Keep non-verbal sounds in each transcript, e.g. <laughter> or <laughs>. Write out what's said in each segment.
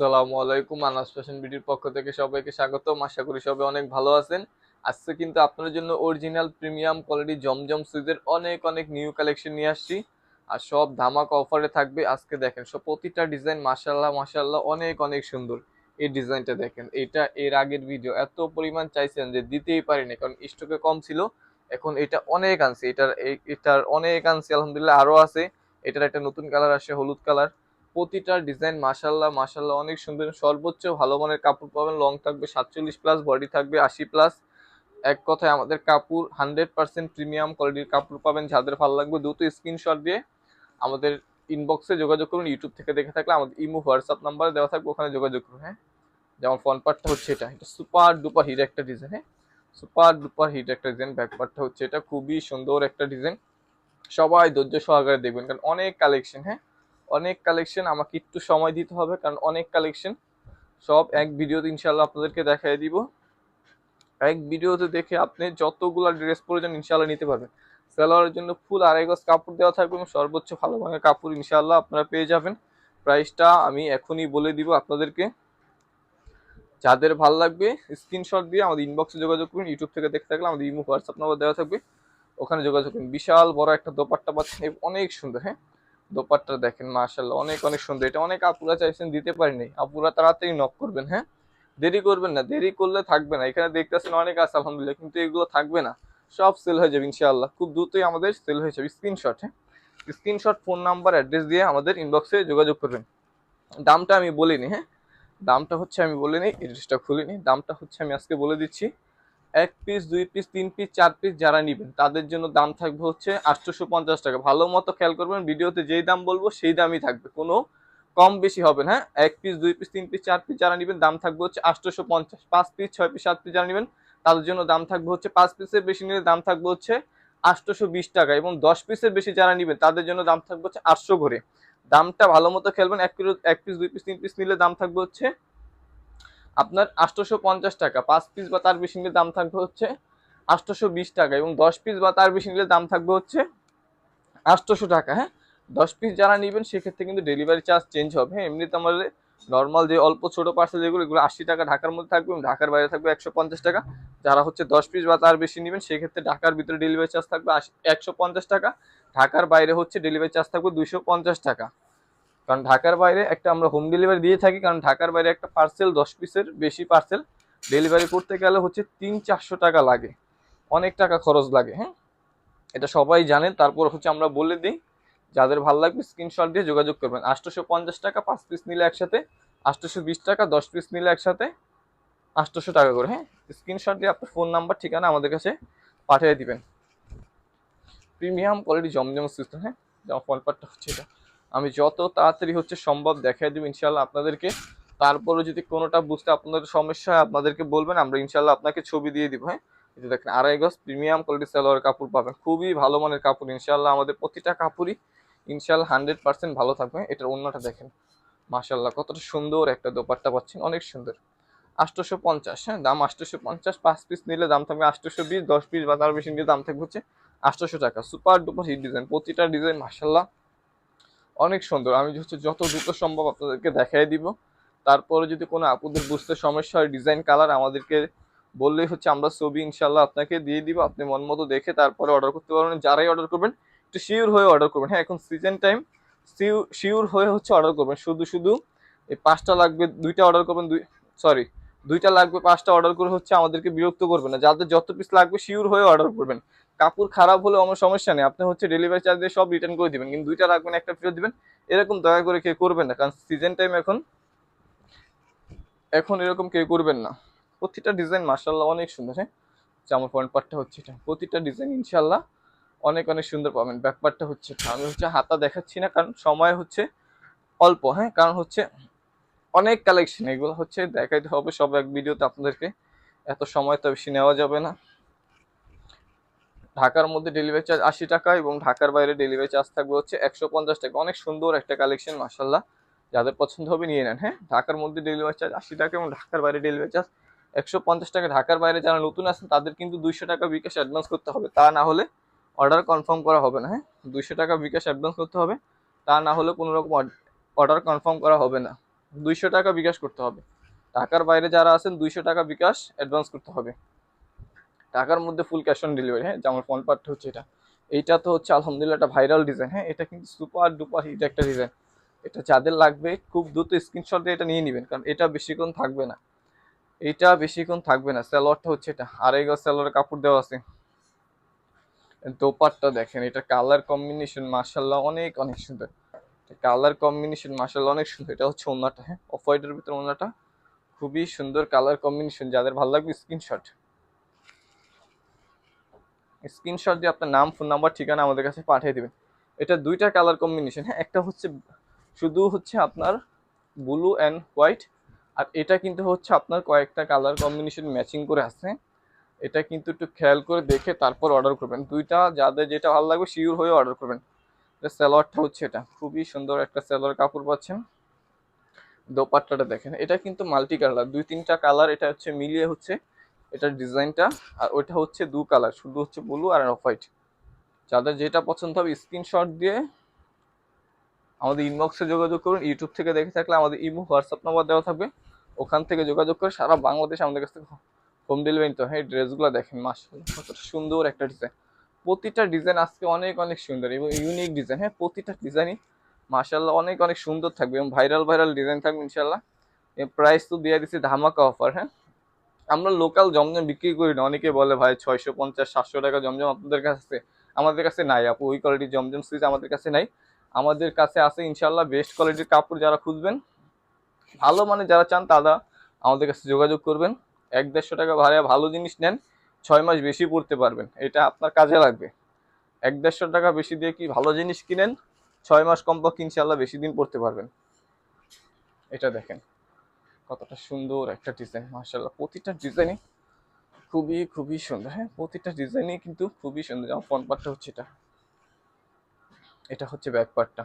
আসসালামু আলাইকুম, আনাস ফ্যাশন বিডির পক্ষ থেকে সবাইকে স্বাগতম। আশা করি সবাই অনেক ভালো আছেন। আজকে কিন্তু আপনাদের জন্য অরিজিনাল প্রিমিয়াম কোয়ালিটি জমজম সুইজের অনেক অনেক নিউ কালেকশন নিয়ে আসছি। আর সব ধামাক অফারে থাকবে। আজকে দেখেন, সব প্রতিটা ডিজাইন মাশাল্লাহ মাশাল্লাহ অনেক অনেক সুন্দর। এই ডিজাইনটা দেখেন, এটা এর আগের ভিডিও এত পরিমাণ চাইছেন যে দিতেই পারিনি, কারণ স্টকে কম ছিল। এখন এটা অনেক আনছে, এটার এটার অনেক আনছে, আলহামদুলিল্লাহ আরও আছে। এটার একটা নতুন কালার আসে, হলুদ কালার প্রতিটা ডিজাইন মাশাল্লাহ মাশাল্লাহ অনেক সুন্দর। সর্বোচ্চ ভালো মানের কাপড় পাবেন লং থাকবে সাতচল্লিশ প্লাস বডি থাকবে আশি প্লাস এক কথায় আমাদের কাপড় হান্ড্রেড পার্সেন্ট প্রিমিয়াম কোয়ালিটির কাপড় পাবেন। যাদের ভালো লাগবে দ্রুত স্ক্রিনশট দিয়ে আমাদের ইনবক্সে যোগাযোগ করুন। ইউটিউব থেকে দেখে থাকলে আমাদের ইমো হোয়াটসঅ্যাপ নাম্বার দেওয়া থাকবে, ওখানে যোগাযোগ করুন হ্যাঁ? যেমন ফ্রন্ট পার্টটা হচ্ছে এটা। এটা সুপার ডুপার হিট একটা ডিজাইন হ্যাঁ? সুপার ডুপার হিট একটা ডিজাইন ব্যাক পার্টটা হচ্ছে এটা। খুবই সুন্দর একটা ডিজাইন সবাই ধৈর্য সহকারে দেখবেন, কারণ অনেক কালেকশন হ্যাঁ? অনেক কালেকশন আমাকে একটু সময় দিতে হবে, কারণ অনেক কালেকশন সব এক ভিডিওতে ইনশাল্লাহ আপনাদেরকে দেখাই দিব। এক ভিডিওতে দেখে আপনি যতগুলো ড্রেস প্রয়োজন ইনশাল্লাহ নিতে পারবেন। সেলোয়ারের জন্য ফুল আড়াই গজ কাপড় দেওয়া থাকবে এবং সর্বোচ্চ ভালো মানের কাপড় ইনশাল্লাহ আপনারা পেয়ে যাবেন। প্রাইসটা আমি এখনই বলে দিব আপনাদেরকে। যাদের ভালো লাগবে স্ক্রিনশট দিয়ে আমাদের ইনবক্সে যোগাযোগ করুন ইউটিউব থেকে দেখতে থাকলে আমাদের ইমো হোয়াটসঅ্যাপ নাম্বার দেওয়া থাকবে। ওখানে যোগাযোগ করুন। বিশাল বড় একটা দোপাট্টা পাচ্ছেন, অনেক সুন্দর হ্যাঁ? দোপাট্টা দেখেন মাশাল্লাহ অনেক অনেক সুন্দর। এটা অনেক আপুরা চাইছেন, দিতে পারিনি। আপুরা তাড়াতাড়ি নক করবেন হ্যাঁ? দেরি করবেন না, দেরি করলে থাকবে না। এখানে দেখতেছেন অনেক আছে, আলহামদুলিল্লাহ, কিন্তু এগুলো থাকবে না। সব সেল হয়ে যাবে, ইনশাআল্লাহ। খুব দ্রুতই আমাদের সেল হয়ে যাবে। স্ক্রিনশট হ্যাঁ? স্ক্রিনশট ফোন নাম্বার অ্যাড্রেস দিয়ে আমাদের ইনবক্সে যোগাযোগ করবেন। দামটা আমি বলিনি হ্যাঁ? দামটা হচ্ছে, আমি বলিনি এড্রেসটা খুলিনি। দামটা হচ্ছে, আমি আজকে বলে দিচ্ছি। এক পিস দুই পিস তিন পিস চার পিস যারা নেবেন, তাদের জন্য দাম থাকবে হচ্ছে আটশোশো পঞ্চাশ টাকা। ভালো মতো খেয়াল করবেন, ভিডিওতে যেই দাম বলব সেই দামই থাকবে। কোনো কম বেশি হবে না হ্যাঁ? এক পিস দুই পিস তিন পিস চার পিস যারা নেবেন, দাম থাকবে হচ্ছে আটশোশো পঞ্চাশ। পাঁচ পিস ছয় পিস সাত পিস যারা নেবেন, তাদের জন্য দাম থাকবে হচ্ছে পাঁচ পিসের বেশি নিলে দাম থাকবে হচ্ছে আটশোশো বিশ টাকা এবং দশ পিসের বেশি যারা নেবেন, তাদের জন্য দাম থাকবে হচ্ছে আটশো করে। দামটা ভালো মতো খেলবেন, এক কিলো এক পিস দুই পিস তিন পিস নিলে দাম থাকবে হচ্ছে আপনার আটশোশো পঞ্চাশ টাকা। পাঁচ পিস বা তার বেশি নিলে দাম থাকবে হচ্ছে আটশোশো বিশ টাকা এবং দশ পিস বা তার বেশি নিলে দাম থাকবে হচ্ছে আটশোশো টাকা হ্যাঁ? দশ পিস যারা নেবেন, সেক্ষেত্রে কিন্তু ডেলিভারি চার্জ চেঞ্জ হবে হ্যাঁ? এমনিতে আমাদের নর্মাল যে অল্প ছোটো পার্সেল যেগুলো, এগুলো আশি টাকা ঢাকার মধ্যে থাকবে এবং ঢাকার বাইরে থাকবে একশো পঞ্চাশ টাকা। যারা হচ্ছে দশ পিস বা তার বেশি নেবেন, সেক্ষেত্রে ঢাকার ভিতরে ডেলিভারি চার্জ থাকবে একশো পঞ্চাশ টাকা। ঢাকার বাইরে হচ্ছে ডেলিভারি চার্জ থাকবে দুশো পঞ্চাশ টাকা। কারণ ঢাকার বাইরে একটা আমরা হোম ডেলিভারি দিয়ে থাকি, কারণ ঢাকার বাইরে একটা পার্সেল দশ পিসের বেশি পার্সেল ডেলিভারি করতে গেলে হচ্ছে তিন চারশো টাকা লাগে। অনেক টাকা খরচ লাগে হ্যাঁ? এটা সবাই জানেন তারপর হচ্ছে আমরা বলে দিই, যাদের ভালো লাগবে স্ক্রিনশট দিয়ে যোগাযোগ করবেন। আটশোশো পঞ্চাশ টাকা পাঁচ পিস নিলে একসাথে, আটশোশো বিশ টাকা দশ পিস নিলে একসাথে, আটশোশো টাকা করে হ্যাঁ? স্ক্রিনশট দিয়ে আপনার ফোন নাম্বার ঠিকানা আমাদের কাছে পাঠিয়ে দিবেন। প্রিমিয়াম কোয়ালিটি জমজম সিস্টেম হ্যাঁ? পার্টটা হচ্ছে এটা। আমি যত তাড়াতাড়ি হচ্ছে সম্ভব দেখাই দেবো ইনশাল্লাহ আপনাদেরকে। তারপরে যদি কোনোটা বুঝতে আপনাদের সমস্যা হয়, আপনাদেরকে বলবেন, আমরা ইনশাল্লাহ আপনাকে ছবি দিয়ে দিব হ্যাঁ? এই যে দেখেন, আড়াই গজ প্রিমিয়াম কোয়ালিটি সালোয়ার কাপড় পাবেন। খুবই ভালো মানের কাপড় ইনশাল্লাহ আমাদের প্রতিটা কাপড়ই ইনশাল্লাহ হান্ড্রেড পার্সেন্ট ভালো থাকবে। এটার অন্যটা দেখেন মাশাল্লাহ কতটা সুন্দর একটা দোপাট্টা পাচ্ছেন, অনেক সুন্দর। আটশোশো পঞ্চাশ হ্যাঁ দাম আটশোশো পঞ্চাশ পাঁচ পিস নিলে দাম থাকবে আটশোশো বিশ, দশ পিস বা তার বেশি নিলে দাম থাকবে হচ্ছে আটশোশো টাকা। সুপার ডুপার হিট ডিজাইন প্রতিটা ডিজাইন মাশাল্লাহ অনেক সুন্দর। আমি হচ্ছে যত দ্রুত সম্ভব আপনাদেরকে দেখাই দিব। তারপরে যদি কোনো আপুদের বুঝতে সমস্যা হয় ডিজাইন কালার আমাদেরকে বললেই হচ্ছে আমরা ছবি ইনশাল্লাহ আপনাকে দিয়ে দিব। আপনি মন মতো দেখে তারপরে অর্ডার করতে পারবেন। যারাই অর্ডার করবেন, একটু শিওর হয়ে অর্ডার করবেন। হ্যাঁ এখন সিজন টাইম শিওর হয়ে হচ্ছে অর্ডার করবেন। শুধু শুধু এই পাঁচটা লাগবে, দুইটা অর্ডার করবেন, দুই সরি দুইটা লাগবে, পাঁচটা অর্ডার করে হচ্ছে আমাদেরকে বিরক্ত করবেন না। যাদের যত পিস লাগবে শিওর হয়ে অর্ডার করবেন। কাপড় খারাপ হলে আমার সমস্যা নেই। আপনি হচ্ছে ডেলিভারি চার্জ দিয়ে সব রিটার্ন করে দিবেন। কিন্তু দুইটা রাখবেন, একটা ফেরত দিবেন। এরকম দয়া করে কেউ করবেন না। কারণ সিজন টাইম এখন এখন এরকম কেউ করবেন না। প্রতিটা ডিজাইন মার্শাল্লাহ অনেক সুন্দর হ্যাঁ? জামার পয়েন্ট পার্টটা হচ্ছে এটা। প্রতিটা ডিজাইন ইনশাল্লাহ অনেক অনেক সুন্দর পাবেন। ব্যাক পার্টটা হচ্ছে। আমি হচ্ছে হাতা দেখাচ্ছি না, কারণ সময় হচ্ছে অল্প হ্যাঁ? কারণ হচ্ছে অনেক কালেকশন এগুলো হচ্ছে দেখাইতে হবে সব এক ভিডিওতে আপনাদেরকে। এত সময় তো বেশি নেওয়া যাবে না। ঢাকার মধ্যে ডেলিভারি চার্জ আশি টাকা এবং ঢাকার বাইরে ডেলিভারি চার্জ থাকবে হচ্ছে একশো পঞ্চাশ টাকা। অনেক সুন্দর একটা কালেকশন মাসাল্লাহ যাদের পছন্দ হবে নিয়ে নেন হ্যাঁ? ঢাকার মধ্যে ডেলিভারি চার্জ আশি টাকা এবং ঢাকার বাইরে ডেলিভারি চার্জ একশো পঞ্চাশ টাকা। ঢাকার বাইরে যারা নতুন আছেন, তাদের কিন্তু দুইশো টাকা বিকাশ অ্যাডভান্স করতে হবে। তা না হলে অর্ডার কনফার্ম করা হবে না হ্যাঁ? দুইশো টাকা বিকাশ অ্যাডভান্স করতে হবে। তা না হলে কোনো রকম অর্ডার কনফার্ম করা হবে না। দুইশো টাকা বিকাশ করতে হবে। ঢাকার বাইরে যারা আছেন, দুইশো টাকা বিকাশ অ্যাডভান্স করতে হবে। টাকার মধ্যে ফুল ক্যাশ অন ডেলিভারি হ্যাঁ? যেমন ফোন পার্টটা হচ্ছে এটা। এইটা তো হচ্ছে আলহামদুলিল্লাহ একটা ভাইরাল ডিজাইন হ্যাঁ? এটা কিন্তু সুপার ডুপার হিট একটা ডিজাইন এটা যাদের লাগবে, খুব দ্রুত স্ক্রিনশট দিয়ে এটা নিয়ে নেবেন, কারণ এটা বেশিক্ষণ থাকবে না। এটা বেশিক্ষণ থাকবে না। স্যালোয়ারটা হচ্ছে এটা। আড়াই গজ স্যালোয়ারের কাপড় দেওয়া আছে। দোপারটা দেখেন, এটা কালার কম্বিনেশন মার্শাল্লাহ অনেক অনেক সুন্দর। কালার কম্বিনেশন মার্শাল্লাহ অনেক সুন্দর। এটা হচ্ছে ওনাটা হ্যাঁ? অফ হোয়াইটের ভিতরে ওনাটা খুবই সুন্দর কালার কম্বিনেশন যাদের ভালো লাগবে স্ক্রিনশট স্ক্রিনশট দিয়ে আপনার নাম, ফোন নাম্বার, ঠিকানা আমাদের কাছে পাঠিয়ে দেবেন। এটা দুইটা কালার কম্বিনেশন হ্যাঁ একটা হচ্ছে শুধু হচ্ছে আপনার ব্লু অ্যান্ড হোয়াইট আর এটা কিন্তু হচ্ছে আপনার কয়েকটা কালার কম্বিনেশন ম্যাচিং করে আসছে এটা কিন্তু একটু খেয়াল করে দেখে তারপর অর্ডার করবেন। দুইটা যাদের যেটা ভালো লাগবে শিওর হয়ে অর্ডার করবেন। এটা স্যালোয়ারটা হচ্ছে এটা। খুবই সুন্দর একটা স্যালোয়ার কাপড় পাচ্ছেন। দোপাট্টাটা দেখেন। এটা কিন্তু মাল্টি কালার দুই তিনটা কালার এটা হচ্ছে মিলিয়ে হচ্ছে এটার ডিজাইনটা, আর ওইটা হচ্ছে দু কালার, শুধু হচ্ছে ব্লু আর অফ হোয়াইট। যাদের যেটা পছন্দ হবে, স্ক্রিনশট দিয়ে আমাদের ইনবক্সে যোগাযোগ করুন। ইউটিউব থেকে দেখে থাকলে আমাদের ইমো হোয়াটসঅ্যাপ নাম্বার দেওয়া থাকবে। ওখান থেকে যোগাযোগ করে সারা বাংলাদেশ আমাদের কাছ থেকে হোম ডেলিভারি তো হ্যাঁ ড্রেসগুলো দেখেন কতটা সুন্দর একটা ডিজাইন প্রতিটা ডিজাইন আজকে অনেক অনেক সুন্দর এবং ইউনিক ডিজাইন হ্যাঁ প্রতিটা ডিজাইনই মাসাল্লাহ অনেক অনেক সুন্দর থাকবে এবং ভাইরাল ভাইরাল ডিজাইন থাকবে ইনশাল্লাহ প্রাইস তো দিয়ে দিচ্ছি ধামাকা অফার হ্যাঁ? আমরা লোকাল জমজম বিক্রি করি না। অনেকে বলে, ভাই, ছয়শো পঞ্চাশ, সাতশো টাকা জমজম আপনাদের কাছে আমাদের কাছে নাই আপু, ওই কোয়ালিটির জমজম সুইচ আমাদের কাছে নাই। আমাদের কাছে আছে ইনশাল্লাহ বেস্ট কোয়ালিটির কাপড় যারা খুঁজবেন, ভালো মানে যারা চান তারা আমাদের কাছে যোগাযোগ করবেন। এক দেড়শো টাকা ভাড়া, ভালো জিনিস নেন, ছয় মাস বেশি পড়তে পারবেন, এটা আপনার কাজে লাগবে। এক দেড়শো টাকা বেশি দিয়ে কি ভালো জিনিস কিনেন, ছয় মাস কমপক্ষে ইনশাল্লাহ বেশি দিন পড়তে পারবেন। এটা দেখেন। কতটা সুন্দর একটা ডিজাইন মার্শাল্লাহ প্রতিটা ডিজাইনই খুবই খুবই সুন্দর। হ্যাঁ প্রতিটা ডিজাইনই কিন্তু খুবই সুন্দর। যেমন ফ্রন্ট পার্টটা হচ্ছে এটা। এটা হচ্ছে ব্যাক পার্টটা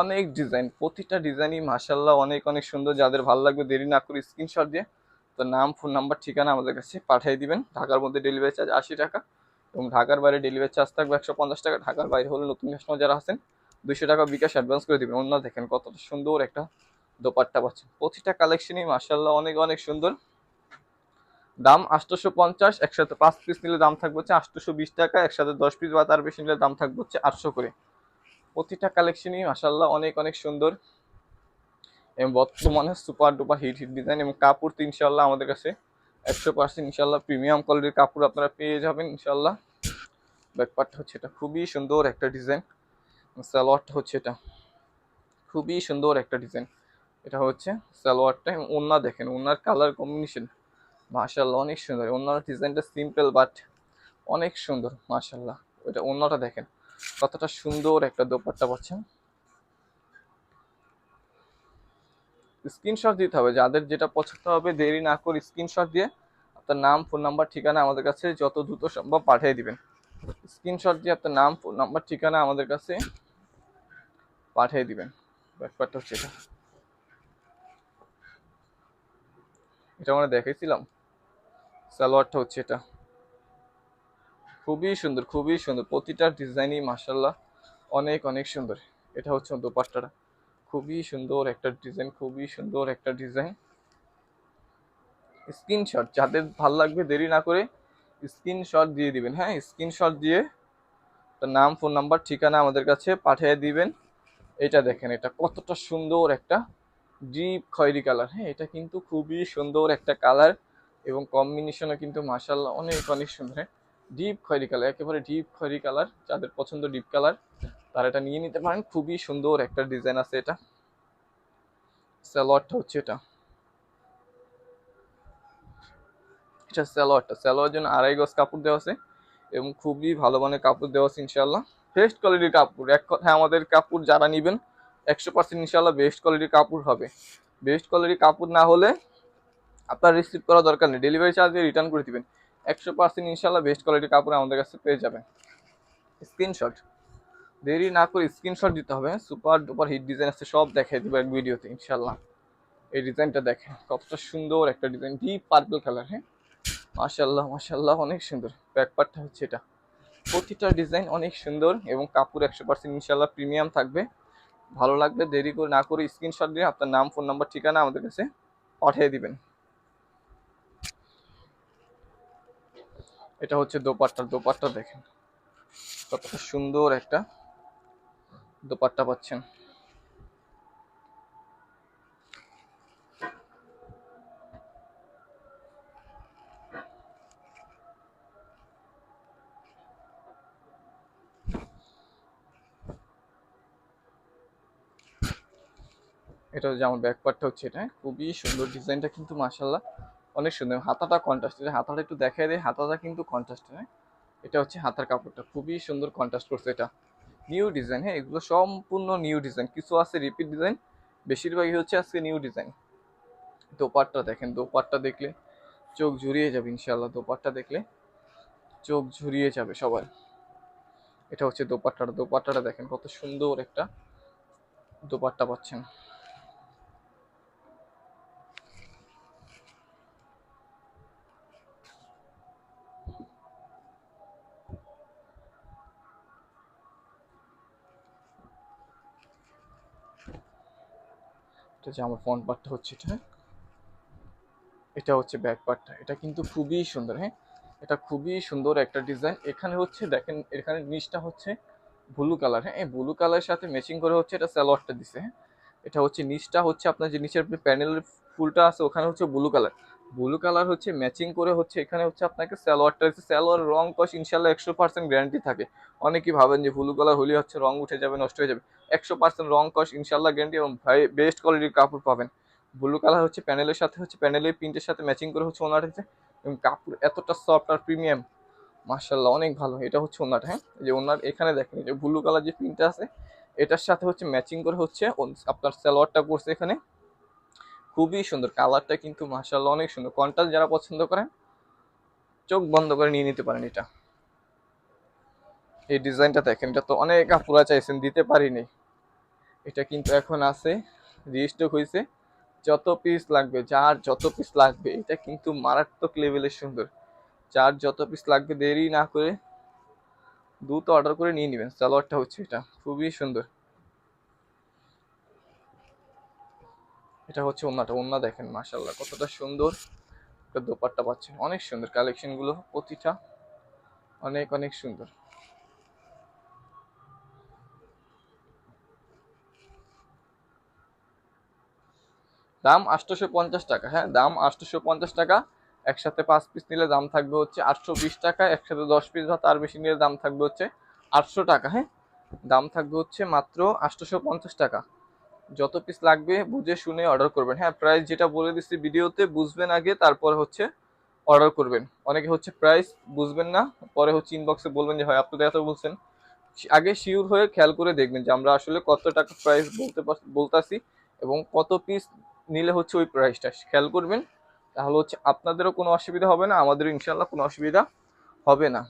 অনেক ডিজাইন প্রতিটা ডিজাইনই মার্শাল্লাহ অনেক অনেক সুন্দর। যাদের ভালো লাগবে দেরি না করে স্ক্রিনশট দিয়ে তো নাম ফোন নাম্বার ঠিকানা আমাদের কাছে পাঠিয়ে দিবেন। ঢাকার মধ্যে ডেলিভারি চার্জ আশি টাকা এবং ঢাকার বাইরে ডেলিভারি চার্জ থাকবে একশো পঞ্চাশ টাকা। ঢাকার বাইরে হলে নতুন কাস্টমার যারা আছেন, দুইশো টাকা বিকাশ অ্যাডভান্স করে দিবেন। অন্য দেখেন কতটা সুন্দর একটা দোপাট্টা পাচ্ছেন প্রতিটা কালেকশনই মার্শাল্লাহ অনেক অনেক সুন্দর। দাম আটশোশো পঞ্চাশ, একসাথে পাঁচ পিস নিলে দাম থাকবে হচ্ছে আটশোশো বিশ টাকা, একসাথে দশ পিস বা তার বেশি নিলে দাম থাকবে হচ্ছে আটশো করে প্রতিটা কালেকশনই মাসাল্লাহ অনেক অনেক সুন্দর। এবং বর্তমানে super duper hit hit design এবং কাপড় তো ইনশাল্লাহ আমাদের কাছে একশো পার্সেন্ট ইনশাল্লাহ প্রিমিয়াম কোয়ালিটির কাপড় আপনারা পেয়ে যাবেন ইনশাল্লাহ ব্যাকপারটা হচ্ছে এটা খুবই সুন্দর একটা ডিজাইন সালোয়ারটা হচ্ছে এটা খুবই সুন্দর একটা ডিজাইন এটা হচ্ছে সালোয়ারটা ওনার দেখেন ওনার কালার কম্বিনেশন মাশাল্লাহ অনেক সুন্দর। ওনার ডিজাইনটা সিম্পল বাট অনেক সুন্দর মাশাল্লাহ ওইটা অন্যটা দেখেন, কতটা সুন্দর একটা দোপাট্টা পাচ্ছেন। স্ক্রিনশট দিতে হবে, যাদের যেটা পছন্দ হবে, দেরি না করে স্ক্রিনশট দিয়ে আপনার নাম ফোন নাম্বার ঠিকানা আমাদের কাছে যত দ্রুত সম্ভব পাঠিয়ে দিবেন। স্ক্রিনশট দিয়ে আপনার নাম ফোন নাম্বার ঠিকানা আমাদের কাছে পাঠিয়ে দিবেন। ব্যাপারটা হচ্ছে এটা। এটা আমরা দেখেছিলাম সালোয়ারটা হচ্ছে এটা। খুবই সুন্দর খুবই সুন্দর। প্রতিটা ডিজাইনই মাসাল্লাহ অনেক অনেক সুন্দর। এটা হচ্ছে দোপাট্টাটা। খুবই সুন্দর একটা ডিজাইন, খুবই সুন্দর একটা ডিজাইন। স্ক্রিনশট, যাদের ভালো লাগবে দেরি না করে স্ক্রিনশট দিয়ে দিবেন। হ্যাঁ স্ক্রিনশট দিয়ে তার নাম, ফোন নাম্বার, ঠিকানা আমাদের কাছে পাঠিয়ে দিবেন। এটা দেখেন, এটা কতটা সুন্দর একটা ডিপ খয়েরি কালার। হ্যাঁ এটা কিন্তু খুবই সুন্দর একটা কালার এবং কম্বিনেশনও কিন্তু মাসাল্লাহ অনেক অনেক সুন্দর। হ্যাঁ ডিপ খয়েরি কালার, একেবারে ডিপ খয়েরি কালার। যাদের পছন্দ ডিপ কালার, তারা এটা নিয়ে নিতে পারেন। খুবই সুন্দর একটা ডিজাইন আছে এটা। স্যালোয়ারটা হচ্ছে এটা। এটা স্যালোয়ারটা। স্যালোয়ার জন্য আড়াই গজ কাপড় দেওয়া আছে এবং খুবই ভালো মানের কাপড় দেওয়া আছে ইনশাল্লাহ বেস্ট কোয়ালিটির কাপড়। এক কথায় আমাদের কাপড় যারা নেবেন একশো পার্সেন্ট ইনশাল্লাহ বেস্ট কোয়ালিটির কাপড় হবে। বেস্ট কোয়ালিটির কাপড় না হলে আপনার রিসিভ করা দরকার নেই। ডেলিভারি চার্জ দিয়ে রিটার্ন করে দিবেন। একশো পার্সেন্ট ইনশাল্লাহ বেস্ট কোয়ালিটির কাপড় আমাদের কাছে পেয়ে যাবেন। স্ক্রিনশট দেরি না করে স্ক্রিনশট দিতে হবে। সুপার ডুপার হিট ডিজাইন আছে, সব দেখাই দেবো এক ভিডিওতে ইনশাল্লাহ এই ডিজাইনটা দেখেন, কতটা সুন্দর একটা ডিজাইন ডিপ পার্পল কালার হ্যাঁ? মাশাল্লাহ মাশাল্লাহ অনেক সুন্দর। ব্যাকপার্টটা হচ্ছে এটা। প্রতিটা ডিজাইন অনেক সুন্দর এবং কাপড় একশো পার্সেন্ট ইনশাল্লাহ প্রিমিয়াম থাকবে। ভালো লাগবে দেরি করে না করে স্ক্রিনশট দিয়ে আপনার নাম ফোন নাম্বার ঠিকানা আমাদের কাছে পাঠিয়ে দিবেন। এটা হচ্ছে দোপাট্টা দোপাট্টা দেখেন। কতটা সুন্দর একটা দোপাট্টা পাচ্ছেন। এটা হচ্ছে আমার ব্যাক পার্টটা হচ্ছে এটা? খুবই সুন্দর ডিজাইনটা কিন্তু মাশাল্লাহ অনেক সুন্দর। হাতাটা কন্ট্রাস্ট হাতাটা একটু দেখাই দেয় হাতাটা কিন্তু কন্ট্রাস্ট হ্যাঁ? এটা হচ্ছে হাতার কাপড়টা, খুবই সুন্দর কন্ট্রাস্ট করছে এটা। নিউ ডিজাইন হ্যাঁ? এগুলো সম্পূর্ণ নিউ ডিজাইন কিছু আছে রিপিট ডিজাইন বেশিরভাগই হচ্ছে আজকে নিউ ডিজাইন দোপাট্টা দেখেন, দোপাট্টা দেখলে চোখ ঝুরিয়ে যাবে ইনশাল্লাহ দোপাট্টা দেখলে চোখ ঝুরিয়ে যাবে সবার। এটা হচ্ছে দোপাট্টাটা দোপাট্টাটা দেখেন কত সুন্দর একটা দোপাট্টা পাচ্ছেন। এটা যে আমার ফ্রন্ট পার্টটা হচ্ছে এটা হ্যাঁ? এটা হচ্ছে ব্যাক পার্টটা এটা কিন্তু খুবই সুন্দর হ্যাঁ? এটা খুবই সুন্দর একটা ডিজাইন এখানে হচ্ছে দেখেন, এখানে নিচটা হচ্ছে ব্লু কালার হ্যাঁ? এই ব্লু কালারের সাথে ম্যাচিং করে হচ্ছে এটা স্যালোয়ারটা দিছে হ্যাঁ? এটা হচ্ছে নিচটা হচ্ছে আপনার যে নিচের প্যানেলের ফুলটা আছে, ওখানে হচ্ছে ব্লু কালার ব্লু কালার হচ্ছে ম্যাচিং করে হচ্ছে এখানে হচ্ছে আপনাকে স্যালোয়ারটা হচ্ছে স্যালোয়ার রং কস ইনশাল্লাহ একশো পার্সেন্ট গ্যারান্টি থাকে। অনেকেই ভাবেন যে ব্লু কালার হলে হচ্ছে রং উঠে যাবে, নষ্ট হয়ে যাবে। একশো পার্সেন্ট রং কস ইনশাল্লাহ গ্যারান্টি এবং বেস্ট কোয়ালিটির কাপড় পাবেন। ব্লু কালার হচ্ছে প্যানেলের সাথে হচ্ছে প্যানেলের প্রিন্টের সাথে ম্যাচিং করে হচ্ছে ওনার হচ্ছে এবং কাপড় এতটা সফট আর প্রিমিয়াম মার্শাল্লাহ অনেক ভালো। এটা হচ্ছে ওনাটা হ্যাঁ? যে ওনার এখানে দেখেন যে ব্লু কালার যে প্রিন্টটা আছে, এটার সাথে হচ্ছে ম্যাচিং করে হচ্ছে আপনার সালোয়ারটা করছে এখানে। খুবই সুন্দর। কালারটা কিন্তু মার্শাল্লাহ অনেক সুন্দর। কন্ট্রাস্ট যারা পছন্দ করেন, চোখ বন্ধ করে নিয়ে নিতে পারেন এটা। এই ডিজাইনটা দেখেন, এটা তো অনেক আপুরা চাইছেন, দিতে পারিনি। এটা কিন্তু এখন আছে রিস্টক হয়েছে যত পিস লাগবে, যার যত পিস লাগবে, এটা কিন্তু মারাত্মক লেভেলের সুন্দর। যার যত পিস লাগবে, দেরি না করে দ্রুত অর্ডার করে নিয়ে নেবেন। সালোয়ারটা হচ্ছে এটা। খুবই সুন্দর। এটা হচ্ছে ওন্নাটা। ওন্না দেখেন মাশাল্লাহ কতটা সুন্দর একটা দোপাট্টা পাচ্ছেন। অনেক সুন্দর কালেকশনগুলো, প্রতিটা অনেক অনেক সুন্দর। দাম আটশোশো পঞ্চাশ টাকা হ্যাঁ দাম আটশোশো পঞ্চাশ টাকা। একসাথে পাঁচ পিস নিলে দাম থাকবে হচ্ছে আটশো বিশ টাকা, একসাথে দশ পিস বা তার বেশি নিলে দাম থাকবে হচ্ছে আটশো টাকা হ্যাঁ। দাম থাকবে হচ্ছে মাত্র আটশোশো পঞ্চাশ টাকা। যত পিস লাগবে বুঝে শুনে অর্ডার করবেন। হ্যাঁ প্রাইস যেটা বলে দিচ্ছি ভিডিওতে, বুঝবেন আগে, তারপর হচ্ছে অর্ডার করবেন। অনেকে হচ্ছে প্রাইস বুঝবেন না, পরে হচ্ছে ইনবক্সে বলবেন যে হয় আপনাদের এত বলছেন। আগে শিওর হয়ে খেয়াল করে দেখবেন যে, আমরা আসলে কত টাকা প্রাইস বলতে বলতাছি এবং কত পিস নিলে হচ্ছে ওই প্রাইসটা খেয়াল করবেন, তাহলে হচ্ছে আপনাদেরও কোনো অসুবিধা হবে না, আমাদেরও ইনশাল্লাহ কোনো অসুবিধা হবে না।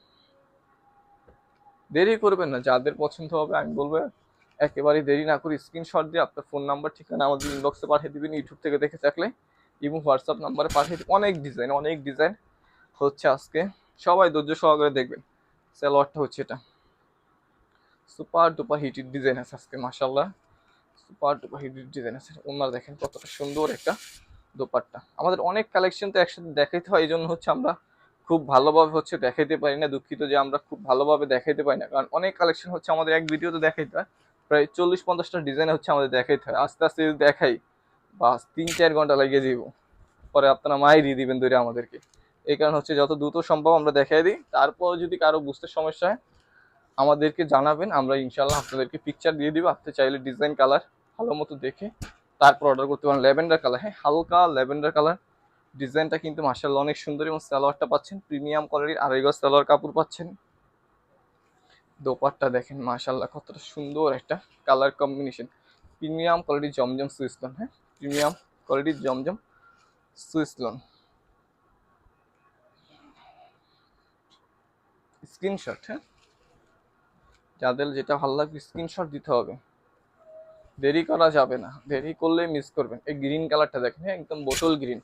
দেরি করবেন না, যাদের পছন্দ হবে আমি বলব একেবারে দেরি না করে স্ক্রিনশট দিয়ে আপনার ফোন নাম্বার ঠিকানা আমাদের ইনবক্সে পাঠিয়ে দিবেন, ইউটিউব থেকে দেখে থাকলে। এবং হোয়াটসঅ্যাপ নাম্বারে পাঠিয়ে অনেক ডিজাইন অনেক ডিজাইন হচ্ছে আজকে। সবাই ধৈর্য সহকারে দেখবেন। স্যালোয়ারটা হচ্ছে এটা। সুপার ডুপার হিটের ডিজাইন আছে আজকে মাসাল্লাহ সুপার ডুপার হিটের ডিজাইন আছে। ওনার দেখেন কতটা সুন্দর একটা দোপাট্টা। আমাদের অনেক কালেকশন তো একসাথে দেখাইতে হয় এই জন্য হচ্ছে আমরা খুব ভালোভাবে হচ্ছে দেখাইতে পারি না। দুঃখিত যে আমরা খুব ভালোভাবে দেখাইতে পারি না। কারণ অনেক কালেকশন হচ্ছে আমাদের এক ভিডিওতে দেখাইতে হয়। প্রায় চল্লিশ পঞ্চাশটা ডিজাইন হচ্ছে আমাদের দেখাইতে হয়। আস্তে আস্তে যদি দেখাই, বাস তিন চার ঘণ্টা লাগিয়ে দিব। পরে আপনারা দিয়ে দিবেন ধরে আমাদেরকে। এই কারণ হচ্ছে যত দ্রুত সম্ভব আমরা দেখাই দিই। তারপর যদি কারও বুঝতে সমস্যা হয়, আমাদেরকে জানাবেন। আমরা ইনশাল্লাহ আপনাদেরকে পিকচার দিয়ে দিব। আপনি চাইলে ডিজাইন কালার ভালো মতো দেখে তারপর অর্ডার করতে পারেন। ল্যাভেন্ডার কালার হ্যাঁ হালকা ল্যাভেন্ডার কালার ডিজাইনটা কিন্তু মার্শাল্লাহ অনেক সুন্দর এবং সালোয়ারটা পাচ্ছেন। প্রিমিয়াম কোয়ালিটির আড়াই গজ সালোয়ার কাপড় পাচ্ছেন। দোপাট্টা দেখেন মার্শাল্লাহ কতটা সুন্দর একটা কালার কম্বিনেশন প্রিমিয়াম কোয়ালিটির জমজম সুইসলন হ্যাঁ? প্রিমিয়াম কোয়ালিটির জমজম সুইসলন স্ক্রিনশট হ্যাঁ? যাদের যেটা ভালো লাগবে স্ক্রিনশট দিতে হবে। দেরি করা যাবে না, দেরি করলে মিস করবেন। এই গ্রিন কালারটা দেখেন হ্যাঁ একদম বোতল গ্রিন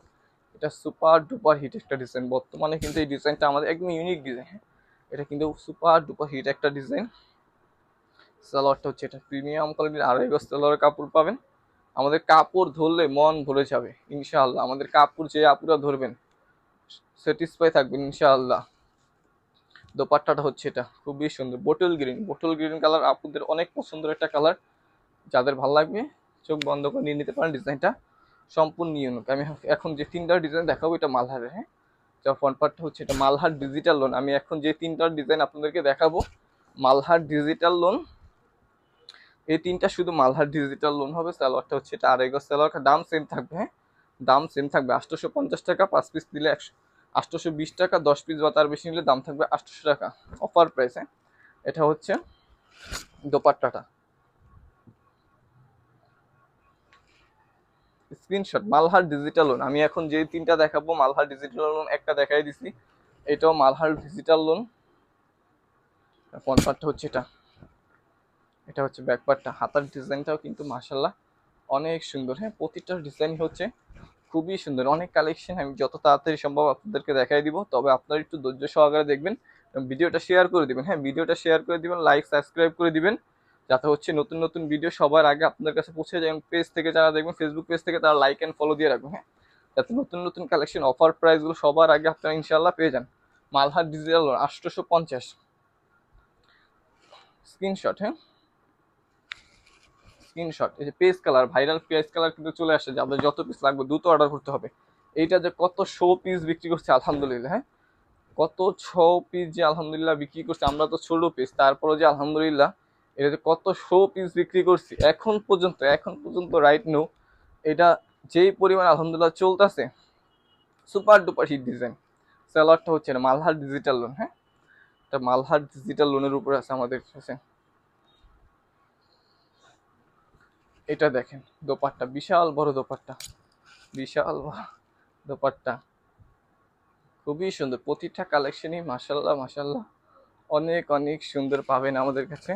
এটা সুপার ডুপার হিট একটা ডিজাইন বর্তমানে কিন্তু এই ডিজাইনটা আমাদের একদম ইউনিক ডিজাইন হ্যাঁ? এটা কিন্তু সুপার ডুপার হিট একটা ডিজাইন সালোয়ারটা হচ্ছে এটা প্রিমিয়াম কোয়ালিটির আড়াই গজ সালোয়ার কাপড় পাবেন। আমাদের কাপড় ধরলে মন ভরে যাবে, ইনশাআল্লাহ। আমাদের কাপড় যে আপুরা ধরবেন স্যাটিসফাই থাকবেন, ইনশাআল্লাহ। দোপাট্টাটা হচ্ছে এটা, খুবই সুন্দর। Bottle green bottle green colour আপুদের অনেক পছন্দের একটা কালার যাদের ভালো লাগবে, চোখ বন্ধ করে নিয়ে নিতে পারেন ডিজাইনটা সম্পূর্ণ ইউনিক আমি এখন যে তিনটা ডিজাইন দেখাবো, এটা মালহারের হ্যাঁ? যা ফ্রন্ট পার্টটা হচ্ছে এটা মালহার ডিজিটাল লোন আমি এখন যে তিনটার ডিজাইন আপনাদেরকে দেখাবো, মালহার ডিজিটাল লোন এই তিনটা শুধু মালহার ডিজিটাল লোন হবে, সালোয়ারটা হচ্ছে এটা আড়াই গজ সালোয়ার। দাম সেম থাকবে হ্যাঁ? দাম সেম থাকবে। আটশোশো পঞ্চাশ টাকা, পাঁচ পিস দিলে একশো, আটশোশো বিশ টাকা, দশ পিস বা তার বেশি নিলে দাম থাকবে আটশোশো টাকা। অফার প্রাইস হ্যাঁ? এটা হচ্ছে দোপাট্টাটা। স্ক্রিনশট মালহার ডিজিটাল লোন আমি এখন যে তিনটা দেখাবো মালহার ডিজিটাল লোন একটা দেখাই দিছি। এটাও মালহার ডিজিটাল লোন ফ্রন্ট হচ্ছে এটা। এটা হচ্ছে ব্যাক পার্টটা হাতার ডিজাইনটাও কিন্তু মাশাল্লাহ অনেক সুন্দর। হ্যাঁ প্রতিটা ডিজাইন হচ্ছে খুবই সুন্দর। অনেক কালেকশন আমি যত তাড়াতাড়ি সম্ভব আপনাদেরকে দেখাই দিব। তবে আপনারা একটু ধৈর্য সহকারে দেখবেন ভিডিওটা শেয়ার করে দিবেন। হ্যাঁ ভিডিওটা শেয়ার করে দিবেন লাইক সাবস্ক্রাইব করে দিবেন। যাতে হচ্ছে নতুন নতুন ভিডিও সবার আগে আপনাদের কাছে পৌঁছে যায় পেজ থেকে যারা দেখবেন ফেসবুক পেজ থেকে তারা লাইক অ্যান্ড ফলো দিয়ে রাখবেন হ্যাঁ? যাতে নতুন নতুন কালেকশন অফার প্রাইসগুলো সবার আগে আপনারা ইনশাল্লাহ পেয়ে যান। মালহার ডিজিটাল আটশোশো পঞ্চাশ। স্ক্রিনশট হ্যাঁ? স্ক্রিনশট এই যে peach colour viral peach colour কিন্তু চলে আসছে যে আপনার যত পিস লাগবে দ্রুত অর্ডার করতে হবে। এইটা যে কত শো পিস বিক্রি করছে, আলহামদুলিল্লাহ হ্যাঁ? কত ছ পিস যে আলহামদুলিল্লাহ বিক্রি করছে, আমরা তো ছোট পিস তারপরে যে আলহামদুলিল্লাহ এটা যে কত শো পিস বিক্রি করছি, এখন পর্যন্ত এখন পর্যন্ত রাইট নো এটা যেই পরিমাণ আলহামদুলিল্লাহ চলতেছে সুপার ডুপার হিট ডিজাইন স্যালারটা হচ্ছে না মালহার ডিজিটাল লোন হ্যাঁ? এটা মালহার ডিজিটাল লোনের উপরে আছে আমাদের কাছে। এটা দেখেন, দোপাট্টা, বিশাল বড় দোপাট্টা। বিশাল বড় দোপাট্টা। খুবই সুন্দর, প্রতিটা কালেকশনই মাসাল্লাহ মাসাল্লাহ অনেক অনেক সুন্দর পাবেন আমাদের কাছে।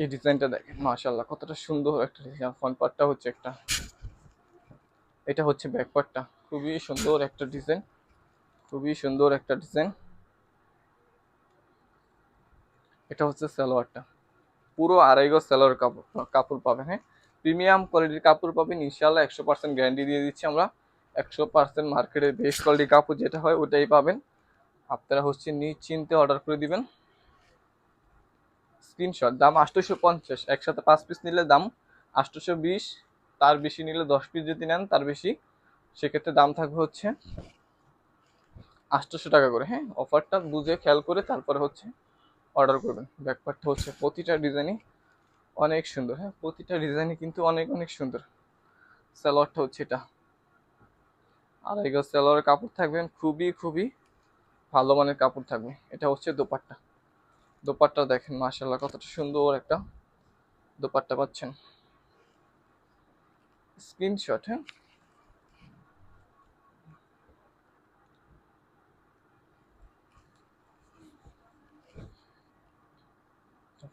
এই ডিজাইনটা দেখেন মাশাল্লাহ কতটা সুন্দর একটা ডিজাইন ফ্রন্ট পার্টটা হচ্ছে একটা। এটা হচ্ছে ব্যাক পার্টটা খুবই সুন্দর একটা ডিজাইন খুবই সুন্দর একটা ডিজাইন এটা হচ্ছে সালোয়ারটা। পুরো আড়াই গজ সালোয়ার কাপড় কাপড় পাবেন হ্যাঁ? প্রিমিয়াম কোয়ালিটির কাপড় পাবেন ইনশাল্লাহ একশো পার্সেন্ট গ্যারান্টি দিয়ে দিচ্ছি আমরা। একশো পার্সেন্ট মার্কেটের বেস্ট কোয়ালিটির কাপড় যেটা হয়, ওটাই পাবেন। আপনারা হচ্ছে নিশ্চিন্তে অর্ডার করে দিবেন। স্ক্রিনশট দাম আটশোশো পঞ্চাশ, একসাথে পাঁচ পিস নিলে দাম আটশোশো বিশ, তার বেশি নিলে দশ পিস যদি নেন, তার বেশি। সেক্ষেত্রে দাম থাকবে হচ্ছে আটশোশো টাকা করে। হ্যাঁ অফারটা বুঝে খেয়াল করে তারপরে হচ্ছে অর্ডার করবেন। ব্যাকপারটা হচ্ছে প্রতিটা ডিজাইনই অনেক সুন্দর। হ্যাঁ প্রতিটা ডিজাইনই কিন্তু অনেক অনেক সুন্দর। সালোয়ারটা হচ্ছে এটা। আড়াই গজ সালোয়ারের কাপড় থাকবেন খুবই খুবই ভালো মানের কাপড় থাকবে। এটা হচ্ছে দোপাট্টা। দোপাট্টা দেখেন মাশাল্লাহ কতটা সুন্দর একটা দোপাট্টা পাচ্ছেন। স্ক্রিনশট হ্যাঁ?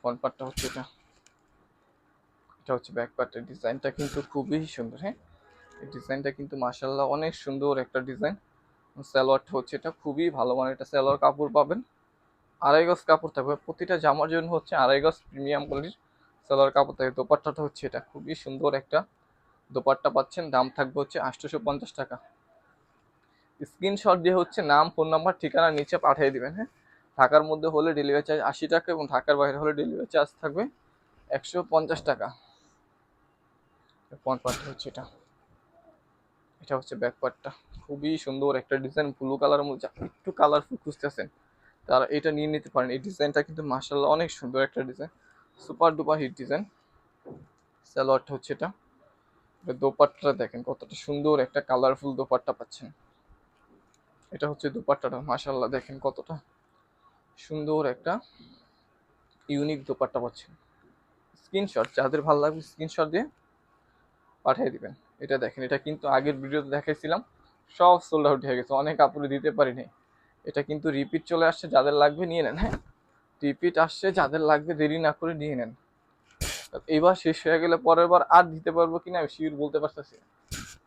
ফ্রন্ট পার্টটা হচ্ছে এটা। এটা হচ্ছে ব্যাক পার্টের ডিজাইনটা কিন্তু খুবই সুন্দর হ্যাঁ? এই ডিজাইনটা কিন্তু মাশাল্লাহ অনেক সুন্দর একটা ডিজাইন। সালোয়ারটা হচ্ছে এটা খুবই ভালো মানের একটা সালোয়ার কাপড় পাবেন। আড়াই গজ কাপড় থাকবে। প্রতিটা জামার জন্য হচ্ছে আড়াই গজ প্রিমিয়াম কোয়ালিটির সালোয়ার কাপড় থাকবে। দোপাট্টাটা হচ্ছে এটা। খুবই সুন্দর একটা দোপাট্টা পাচ্ছেন। দাম থাকবে হচ্ছে আটশোশো পঞ্চাশ টাকা। স্ক্রিনশট দিয়ে হচ্ছে নাম, ফোন নাম্বার, ঠিকানা নিচে পাঠিয়ে দিবেন হ্যাঁ? ঢাকার মধ্যে হলে ডেলিভারি চার্জ আশি টাকা এবং ঢাকার বাইরে হলে ডেলিভারি চার্জ থাকবে একশো পঞ্চাশ টাকা। ফ্রন্ট পার্টটা হচ্ছে এটা। এটা হচ্ছে ব্যাক পার্টটা খুবই সুন্দর একটা ডিজাইন ব্লু কালারের মধ্যে। একটু কালারফুল খুঁজতেছেন। তারা এটা নিয়ে নিতে পারেন। এই ডিজাইনটা কিন্তু মার্শাল্লাহ অনেক সুন্দর একটা design. Super duper hit design. স্যালোয়ারটা হচ্ছে এটা। এটা দোপাট্টা দেখেন, কতটা সুন্দর একটা কালারফুল দোপাট্টা পাচ্ছেন। এটা হচ্ছে দোপাট্টাটা মাশাল্লাহ দেখেন কতটা সুন্দর একটা ইউনিক দোপাট্টা পাচ্ছেন। স্ক্রিনশট যাদের ভালো লাগবে স্ক্রিনশট দিয়ে পাঠিয়ে দিবেন। এটা দেখেন, এটা কিন্তু আগের ভিডিওতে দেখাইছিলাম, সব সোল্ড আউট হয়ে গেছে। অনেক কাপড়ে দিতে পারিনি। এটা কিন্তু রিপিট চলে আসছে, যাদের লাগবে নিয়ে নেন হ্যাঁ? রিপিট আসছে, যাদের লাগবে দেরি না করে নিয়ে নেন। এইবার শেষ হয়ে গেলে পরের বার আর দিতে পারব কিনা আমি শিওর বলতে পারতেছি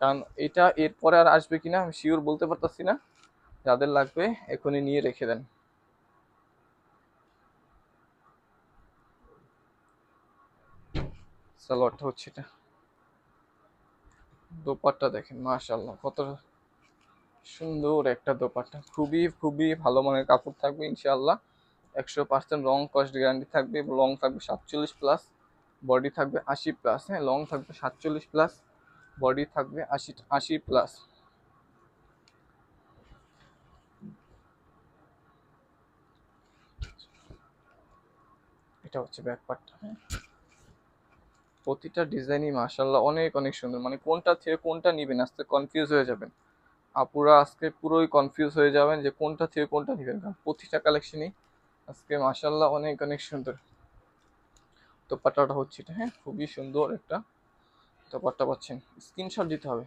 কারণ এটা এরপরে আর আসবে কিনা আমি শিওর বলতে পারতেছি না। যাদের লাগবে এখনই নিয়ে রেখে দেন। সালোয়ারটা হচ্ছে এটা। দোপাট্টা দেখেন মাশাল্লাহ কত সুন্দর একটা দোপাট্টা। খুবই খুবই ভালো মানের কাপড় থাকবে ইনশাআল্লাহ। একশো পার্সেন্ট রং কস্ট গ্যারান্টি থাকবে লং থাকবে সাতচল্লিশ প্লাস বডি থাকবে আশি প্লাস হ্যাঁ লং থাকবে সাতচল্লিশ প্লাস বডি থাকবে আশি আশি প্লাস এটা হচ্ছে ব্যাক পার্টটা হ্যাঁ। প্রতিটা ডিজাইনই মাশাল্লাহ অনেক অনেক সুন্দর। মানে কোনটা থেকে কোনটা নিবেন, আস্তে কনফিউজ হয়ে যাবেন। আপুরা আজকে পুরোই কনফিউজ হয়ে যাবেন যে কোনটা থেকে কোনটা নেবেন, কারণ প্রতিটা কালেকশনই আজকে মাসাল্লাহ অনেক অনেক সুন্দর। পাটাটা হচ্ছে এটা হ্যাঁ? খুবই সুন্দর একটা তো দোপাট্টা পাচ্ছেন। স্ক্রিনশট দিতে হবে।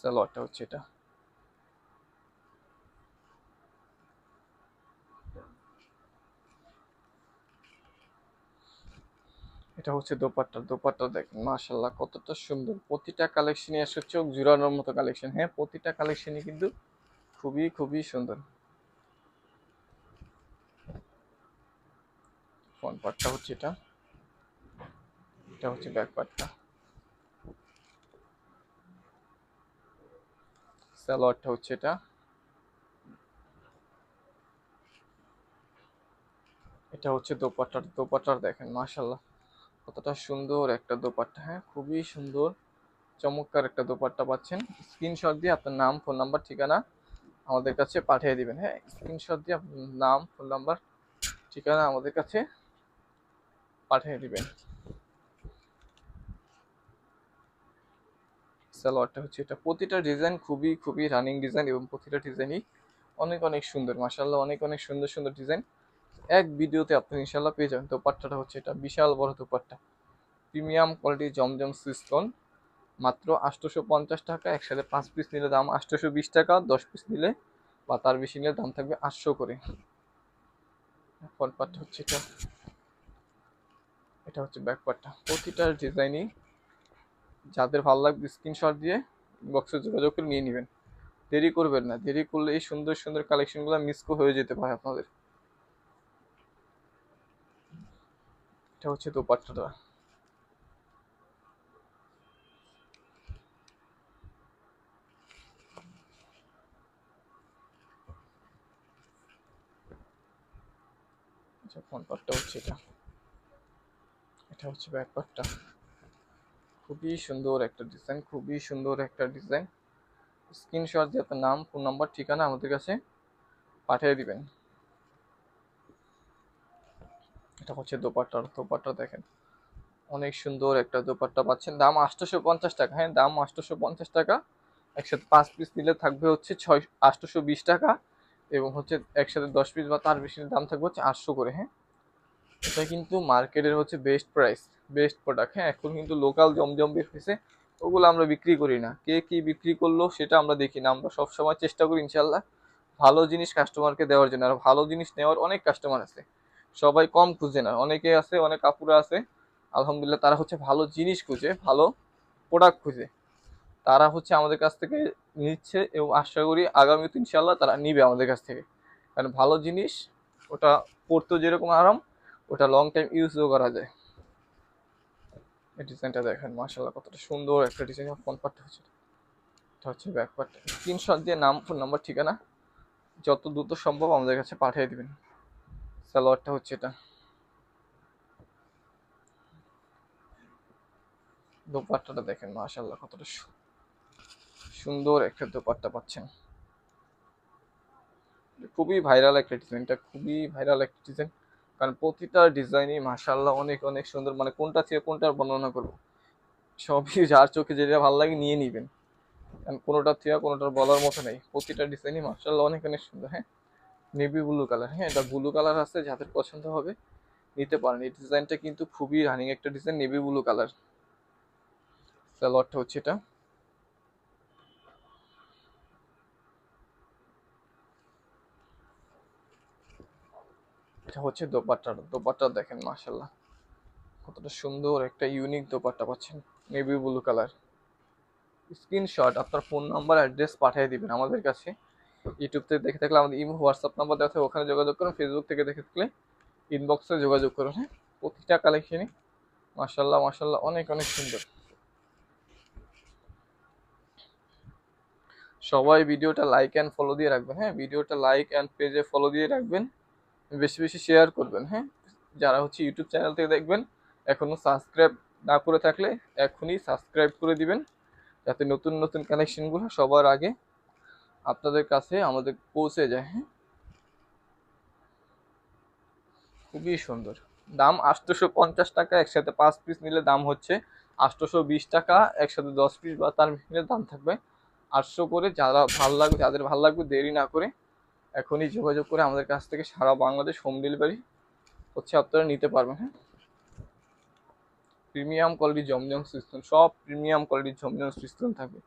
সালোয়ারটা হচ্ছে এটা। এটা হচ্ছে দোপাট্টা। দোপাট্টা দেখেন মাশাল্লাহ কতটা সুন্দর। প্রতিটা কালেকশনই আসলে চোখ জুড়ানোর মতো কালেকশন হ্যাঁ প্রতিটা কালেকশনই কিন্তু খুবই খুবই সুন্দর। ফ্রন্ট পার্টটা হচ্ছে এটা। এটা হচ্ছে ব্যাক পার্টটা সালোয়ারটা হচ্ছে এটা। এটা হচ্ছে দোপাট্টার দোপাট্টার দেখেন মাশাল্লাহ কতটা সুন্দর একটা দোপাট্টা হ্যাঁ খুবই সুন্দর, চমৎকার একটা দোপাট্টা পাচ্ছেন। স্ক্রিনশট দিয়ে আপনার নাম ফোন নাম্বার ঠিকানা আমাদের কাছে পাঠিয়ে দিবেন হ্যাঁ স্ক্রিনশট দিয়ে আপনার নাম ফোন নাম্বার ঠিকানা আমাদের কাছে পাঠিয়ে দিবেন। সালোয়ারটা হচ্ছে এটা। প্রতিটা ডিজাইন খুবই খুবই রানিং ডিজাইন এবং প্রতিটা ডিজাইনই অনেক অনেক সুন্দর। মাসাল্লাহ অনেক অনেক সুন্দর সুন্দর ডিজাইন এক ভিডিওতে আপনি ইনশাল্লাহ পেয়ে যাবেন। দোপাট্টাটা হচ্ছে এটা বিশাল বড় দোপাট্টা। প্রিমিয়াম কোয়ালিটি জমজম সুইস্টন মাত্র আটশোশো পঞ্চাশ টাকা, একসাথে পাঁচ পিস নিলে দাম আটশোশো বিশ টাকা, দশ পিস নিলে বা তার বেশি নিলে দাম থাকবে আটশো করে। ফ্রন্ট হচ্ছে এটা। এটা হচ্ছে ব্যাক প্রতিটা ডিজাইনই যাদের ভালো লাগবে স্ক্রিনশট দিয়ে বক্সে যোগাযোগ করে নিয়ে নেবেন। দেরি করবেন না, দেরি করলে এই সুন্দর সুন্দর কালেকশনগুলো মিস হয়ে যেতে পারে আপনাদের। এটা হচ্ছে দোপাট্টাটা আচ্ছা হচ্ছে এটা। এটা হচ্ছে ব্যাক খুবই সুন্দর একটা ডিজাইন খুবই সুন্দর একটা ডিজাইন স্ক্রিনশট দিয়ে আপনার নাম ফোন নাম্বার ঠিকানা আমাদের কাছে পাঠিয়ে দিবেন। এটা হচ্ছে দোপাট্টার দোপাট্টা দেখেন। অনেক সুন্দর একটা দোপাট্টা পাচ্ছেন। দাম আটশোশো পঞ্চাশ টাকা। হ্যাঁ দাম আটশোশো পঞ্চাশ টাকা। একসাথে পাঁচ পিস নিলে থাকবে হচ্ছে ছয় আটশোশো বিশ টাকা এবং হচ্ছে একসাথে দশ পিস বা তার বেশি দাম থাকবে হচ্ছে আটশো করে হ্যাঁ? এটা কিন্তু মার্কেটের হচ্ছে বেস্ট প্রাইস বেস্ট প্রোডাক্ট হ্যাঁ এখন কিন্তু লোকাল জমজম বের হয়েছে, ওগুলো আমরা বিক্রি করি না। কে কি বিক্রি করল সেটা আমরা দেখি না। আমরা সবসময় চেষ্টা করি ইনশাল্লাহ ভালো জিনিস কাস্টমারকে দেওয়ার জন্য। আর ভালো জিনিস নেওয়ার অনেক কাস্টমার আছে। সবাই কম খুঁজে না। অনেকে আছে, অনেক কাপুরা আছে, আলহামদুলিল্লাহ তারা হচ্ছে ভালো জিনিস খুঁজে, ভালো প্রোডাক্ট খুঁজে। তারা হচ্ছে আমাদের কাছ থেকে নিচ্ছে এবং আশা করি আগামীতে ইনশাল্লাহ তারা নিবে আমাদের কাছ থেকে। কারণ ভালো জিনিস, ওটা পড়তেও যেরকম আরাম, ওটা লং টাইম ইউজও করা যায়। ডিজাইনটা দেখেন মার্শাল্লাহ কতটা সুন্দর একটা ডিজাইন ফোন পার্টটা হচ্ছে। এটা হচ্ছে ব্যাক পার্ট স্ক্রিনশট দিয়ে নাম ফোন নাম্বার ঠিকানা, যত দ্রুত সম্ভব আমাদের কাছে পাঠিয়ে দিবেন। সালোয়ারটা হচ্ছে এটা। দোপাট্টাটা দেখেন মাশাল্লাহ কতটা সুন্দর একটা দোপাট্টা পাচ্ছেন। খুবই ভাইরাল একটা ডিজাইন, এটা খুবই ভাইরাল একটা ডিজাইন। কারণ প্রতিটা ডিজাইনই মাশাল্লাহ অনেক অনেক সুন্দর। মানে কোনটা থেকে কোনটার বর্ণনা করব? সবই <laughs> যার চোখে যেটা ভালো লাগে নিয়ে নিবেন। কারণ কোনোটার থেকে কোনোটার বলার মতো নেই। প্রতিটা ডিজাইনই মাশাল্লাহ অনেক অনেক সুন্দর। হ্যাঁ? নেভি ব্লু কালার হ্যাঁ এটা ব্লু কালার আছে, যাদের পছন্দ হবে নিতে পারেন। এই ডিজাইনটা কিন্তু খুবই রানিং একটা ডিজাইন নেভি ব্লু কালার সালোয়ারটা হচ্ছে এটা। এটা হচ্ছে দোপাট্টার দোপাট্টা দেখেন মাশাল্লাহ কতটা সুন্দর একটা ইউনিক দোপাট্টা পাচ্ছেন। নেভি ব্লু কালার স্ক্রিনশট আপনার ফোন নাম্বার অ্যাড্রেস পাঠিয়ে দিবেন আমাদের কাছে। ইউটিউব থেকে দেখে থাকলে আমাদের ইমো হোয়াটসঅ্যাপ নাম্বার দেওয়া থাকে ওখানে যোগাযোগ করুন। ফেসবুক থেকে দেখে থাকলে ইনবক্সে যোগাযোগ করুন হ্যাঁ? প্রতিটা কালেকশনই মাসাল্লাহ মাসাল্লাহ অনেক অনেক সুন্দর। সবাই ভিডিওটা লাইক অ্যান্ড ফলো দিয়ে রাখবেন হ্যাঁ? ভিডিওটা লাইক অ্যান্ড পেজে ফলো দিয়ে রাখবেন। বেশি বেশি শেয়ার করবেন হ্যাঁ? যারা হচ্ছে ইউটিউব চ্যানেল থেকে দেখবেন এখনও সাবস্ক্রাইব না করে থাকলে এখনই সাবস্ক্রাইব করে দিবেন, যাতে নতুন নতুন কানেকশনগুলো সবার আগে আপনাদের কাছে আমাদের পৌঁছে যায় হ্যাঁ? খুবই সুন্দর। দাম আটশোশো পঞ্চাশ টাকা, একসাথে পাঁচ পিস নিলে দাম হচ্ছে আটশোশো বিশ টাকা, একসাথে দশ পিস বা তার নিলে দাম থাকবে আটশো করে। যারা ভালো লাগবে, যাদের ভালো লাগবে দেরি না করে এখনই যোগাযোগ করে আমাদের কাছ থেকে সারা বাংলাদেশ হোম ডেলিভারি হচ্ছে আপনারা নিতে পারবেন হ্যাঁ? প্রিমিয়াম কোয়ালিটি জমজম সিস্টেম সব প্রিমিয়াম কোয়ালিটির জমজম সিস্টেম থাকবে।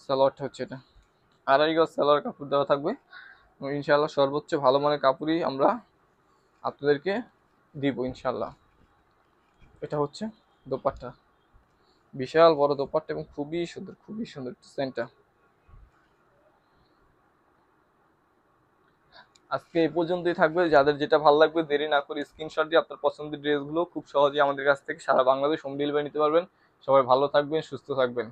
সালোয়ারটা হচ্ছে এটা। আড়াই গজ সালোয়ার কাপড় দেওয়া থাকবে। ইনশাল্লাহ সর্বোচ্চ ভালো মানের কাপড়ই আমরা আপনাদেরকে দিব ইনশাল্লাহ এটা হচ্ছে দোপাট্টা। বিশাল বড় দোপাট্টা এবং খুবই সুন্দর খুবই সুন্দর ডিজাইনটা আজকে এই পর্যন্তই থাকবে। যাদের যেটা ভালো লাগবে, দেরি না করে স্ক্রিনশট দিয়ে আপনার পছন্দের ড্রেসগুলো খুব সহজেই আমাদের কাছ থেকে সারা বাংলাদেশ হোম ডেলিভারি নিতে পারবেন। সবাই ভালো থাকবেন, সুস্থ থাকবেন।